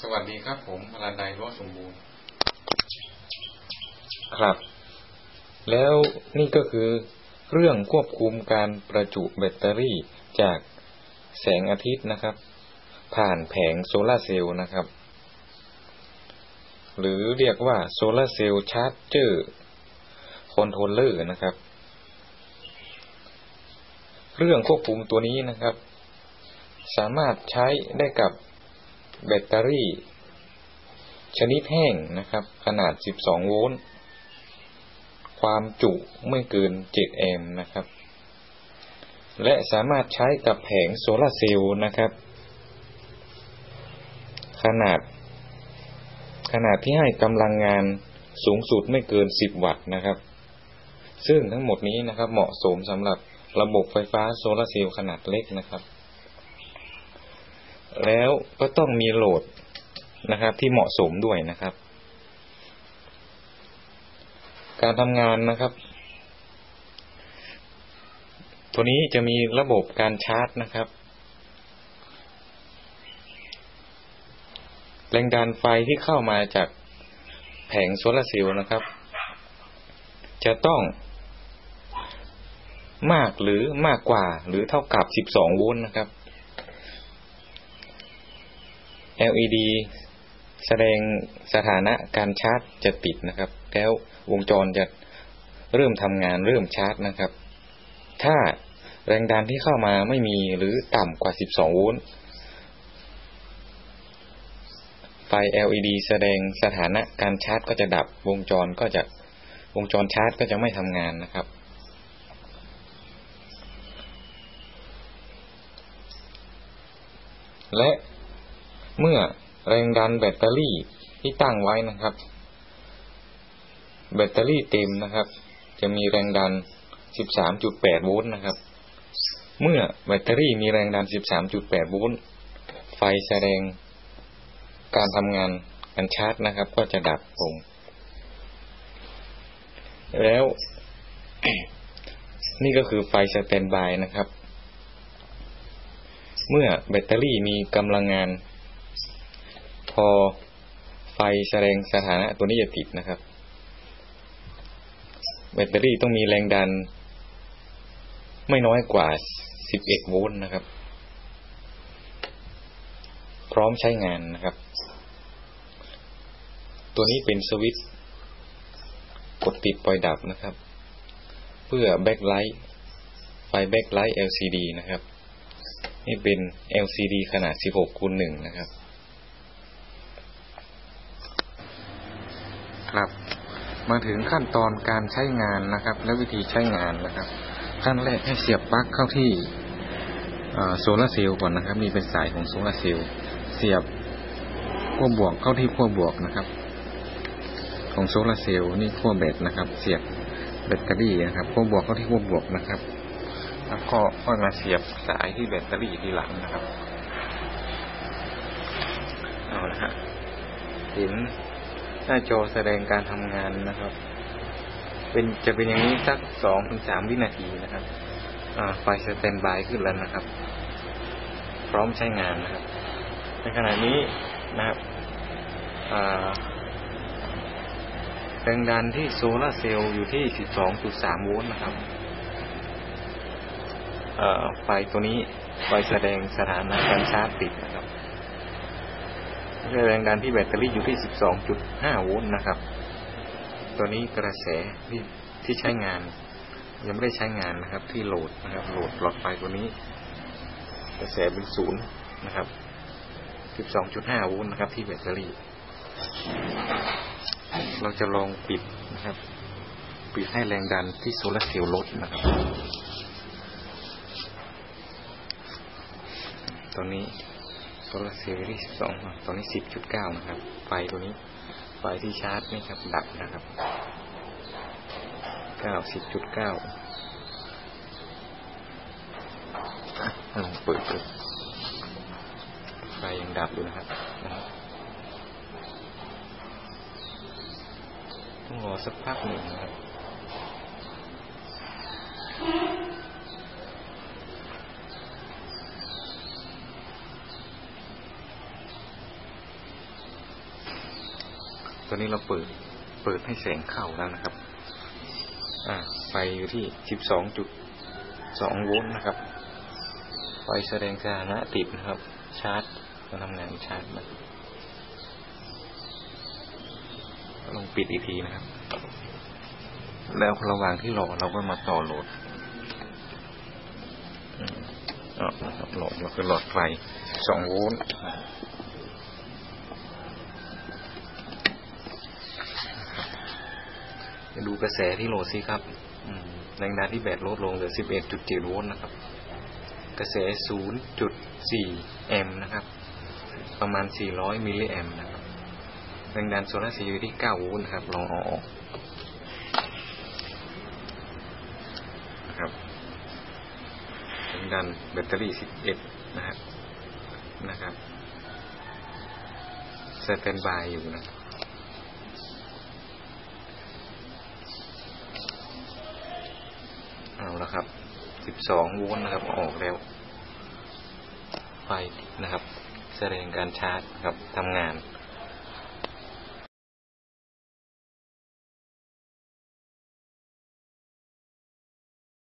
สวัสดีครับ ผมอรันไดรั้วสมบูรณ์ ครับ แล้วนี่ก็คือเรื่องควบคุมการประจุแบตเตอรี่จากแสงอาทิตย์นะครับ ผ่านแผงโซลาเซลล์นะครับ หรือเรียกว่าโซลาเซลล์ชาร์จเจอร์คอนโทรลเลอร์นะครับ เรื่องควบคุมตัวนี้นะครับ สามารถใช้ได้กับ แบตเตอรี่ ชนิดแห้งนะครับ ขนาด 12 โวลต์ ความจุไม่เกิน 7 แอมป์นะครับ และสามารถใช้กับแผงโซลาร์เซลล์นะครับ ขนาด ขนาดที่ให้กำลังงานสูงสุดไม่เกิน 10 วัตต์นะครับ ซึ่งทั้งหมดนี้นะครับเหมาะสมสำหรับระบบไฟฟ้าโซลาร์เซลล์ขนาดเล็กนะครับ แล้วก็ต้องมีโหลดนะครับ ที่เหมาะสมด้วยนะครับ การทำงานนะครับ ตัวนี้จะมีระบบการชาร์จนะครับแรงดันไฟที่เข้ามาจากแผงโซลาร์เซลล์นะครับ จะต้องมากหรือมากกว่าหรือเท่ากับ 12 โวลต์นะครับ LED แสดงสถานะการชาร์จจะติดนะครับ แล้ววงจรจะเริ่มทำงานเริ่มชาร์จนะครับ ถ้าแรงดันที่เข้ามาไม่มีหรือต่ำกว่า 12 โวลต์ไฟ LED แสดงสถานะการชาร์จก็จะดับวงจรก็จะวงจรชาร์จก็จะไม่ทำงานนะครับ และ เมื่อแรงดันแบตเตอรี่ที่ตั้งไว้นะครับ แบตเตอรี่เต็มนะครับ จะมีแรงดัน 13.8 โวลต์นะครับ เมื่อแบตเตอรี่มีแรงดัน 13.8 โวลต์ไฟแสดงการทำงานการชาร์จนะครับ ก็จะดับลงแล้ว นี่ก็คือไฟสแตนบายนะครับ เมื่อแบตเตอรี่มีกำลังงาน พอไฟแสดงสถานะตัวนี้จะติดนะครับ แบตเตอรี่ต้องมีแรงดัน ไม่น้อยกว่า 11 โวลต์นะครับ พร้อมใช้งานนะครับ ตัวนี้เป็นสวิตช์กดติดปล่อยดับนะครับ เพื่อแบ็คไลท์ไฟแบ็คไลท์ LCD นะครับ นี่เป็น LCD ขนาด 16คูณ1นะครับครับ มาถึงขั้นตอนการใช้งานนะครับ และวิธีใช้งานนะครับ ขั้นแรกให้เสียบปลั๊กเข้าที่โซลาร์เซลล์ก่อนนะครับนี่เป็นสายของโซลาร์เซลล์เสียบขั้วบวกเข้าที่ขั้วบวกนะครับ ของโซลาร์เซลล์นี่ขั้วแบตนะครับ เสียบแบตเตอรี่นะครับขั้วบวกเข้าที่ขั้วบวกนะครับ แล้วก็ค่อยมาเสียบสายที่แบตเตอรี่ทีหลังนะครับเอาละฮะเห็น หน้าจอแสดงการทำงานนะครับ เป็นจะเป็นอย่างนี้สักสองถึงสามวินาทีนะครับไฟสแตนบายขึ้นแล้วนะครับ พร้อมใช้งานนะครับ ในขณะนี้นะครับแรงดันที่โซลาร์เซลล์อยู่ที่ 12.3 โวลต์นะครับไฟตัวนี้ไฟแสดงสถานะการชาร์จติดนะครับ แรงดันที่แบตเตอรี่อยู่ที่ 12.5 โวลต์นะครับ ตัวนี้กระแสที่ที่ใช้งาน ยังไม่ได้ใช้งานนะครับ ที่โหลดนะครับโหลดหลอดไฟตัวนี้ กระแสเป็นศูนย์นะครับ 12.5 โวลต์นะครับ ที่แบตเตอรี่ เราจะลองปิดนะครับ ปิดให้แรงดันที่โซลาร์เซลล์ลดนะครับตอนนี้ โซลาร์เซลล์ที่สองตอนนี้สิบจุดเก้านะครับ ไฟตัวนี้ ไฟที่ชาร์จนี่ครับ ดับนะครับเก้าสิบจุดเก้าลองเปิดดูไฟยังดับอยู่นะครับต้องรอสักพักหนึ่งนะครับ ตัวนี้เราเปิด เปิดให้แสงเข้าแล้วนะครับ อ่า ไฟอยู่ที่12.2โวลต์นะครับ ไฟแสดงสถานะติดนะครับ ชาร์จจะทำงานชาร์จนลองปิดอีกทีนะครับ แล้วระหว่างที่รอเราก็มาต่อโหลดอ๋อนะครับโหลดเราคือหลอดไฟ2โวลต์นะจะ ดูกระแสที่โหลดสิครับแรงดันที่แบตลดลงเหลือ 11.7 โวลต์นะครับ กระแส 0.4 แอมป์นะครับ ประมาณ 400 มิลลิแอมป์นะครับ แรงดันโซลาร์เซลล์อยู่ที่ 9 โวลต์นะครับ ลองเอาออกนะครับ แรงดันแบตเตอรี่ 11 นะครับนะครับสแตนบายอยู่นะเอาละครับ สิบสองโวลต์นะครับออกแล้ว ไฟนะครับ แสดงการชาร์จครับทำงาน